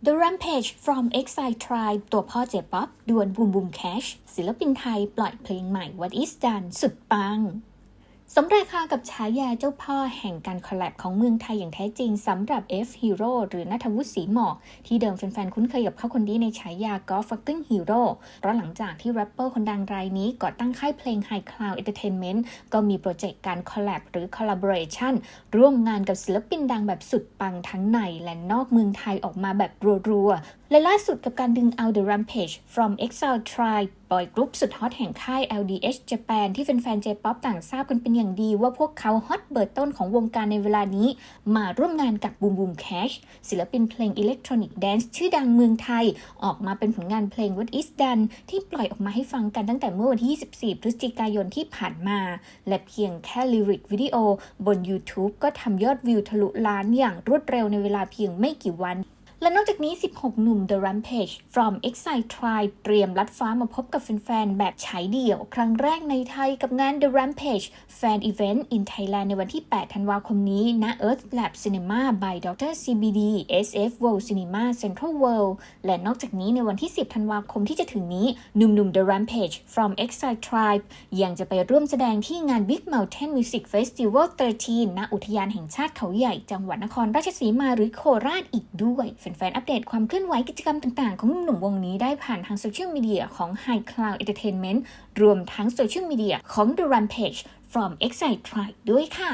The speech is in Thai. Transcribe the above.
The Rampage from Exile Tribe ตัวพ่อเจป๊อปดวลบูมบูมแคชศิลปินไทยปล่อยเพลงใหม่ What Is Done สุดปัง สมราคากับฉายาเจ้าพ่อแห่งการคอลแลบของเมืองไทยอย่างแท้จริงสำหรับ F Hero หรือนัทวุฒิศรีหมอก ที่เดิมแฟนๆ คุ้นเคยกับเขาคนนี้ในฉายา Golf Fucking Hero เพราะหลังจากที่แรปเปอร์คนดังรายนี้ก่อตั้งค่ายเพลง High Cloud Entertainment ก็มีโปรเจกต์การคอลแลบหรือ Collaboration ร่วมงานกับศิลปินดังแบบสุดปังทั้งในและนอกเมืองไทยออกมาแบบรัวๆและล่าสุดกับการดึงเอา The Rampage from Exile Tribe บอยกรุ๊ปสุดฮอตแห่งค่าย LDH Japan ที่แฟนๆ J-POP ต่างทราบกันเป็นอย่างดีว่าพวกเขาฮอตเบิร์ต้นของวงการในเวลานี้ มาร่วมงานกับ Boom Boom Cash ศิลปินเพลงอิเล็กทรอนิกส์แดนซ์ชื่อดังเมืองไทย ออกมาเป็นผลงานเพลง What Is Done ที่ปล่อยออกมาให้ฟังกันตั้งแต่เมื่อวันที่ 24 พฤศจิกายนที่ผ่านมา และเพียงแค่ลิริกวิดีโอบน YouTube ก็ทำยอดวิวทะลุล้านอย่างรวดเร็วในเวลาเพียงไม่กี่วัน และนอกจากนี้ 16 หนุ่ม The Rampage from Exile Tribe เตรียมลัดฟ้ามาพบกับแฟนๆ แบบฉายเดี่ยว ครั้งแรกในไทยกับงาน The Rampage Fan Event in Thailand ในวันที่ 8 ธันวาคมนี้ ณ Earth Lab Cinema by Dr. CBD SF World Cinema Central World และนอกจากนี้ในวันที่ 10 ธันวาคมที่จะถึงนี้ หนุ่มๆ The Rampage from Exile Tribe ยังจะไปร่วมแสดงที่งาน Big Mountain Music Festival 13 ณ อุทยานแห่งชาติเขาใหญ่ จังหวัดนครราชสีมาหรือโคราชอีกด้วยฟนๆ อัปเดตความเคลื่อนไหวกิจกรรมต่างๆ ของหนุ่มวงนี้ได้ผ่านทางโซเชียลมีเดียของ High Cloud Entertainment รวมทั้งโซเชียลมีเดียของ The Rampage from Excite Tribe ด้วยค่ะ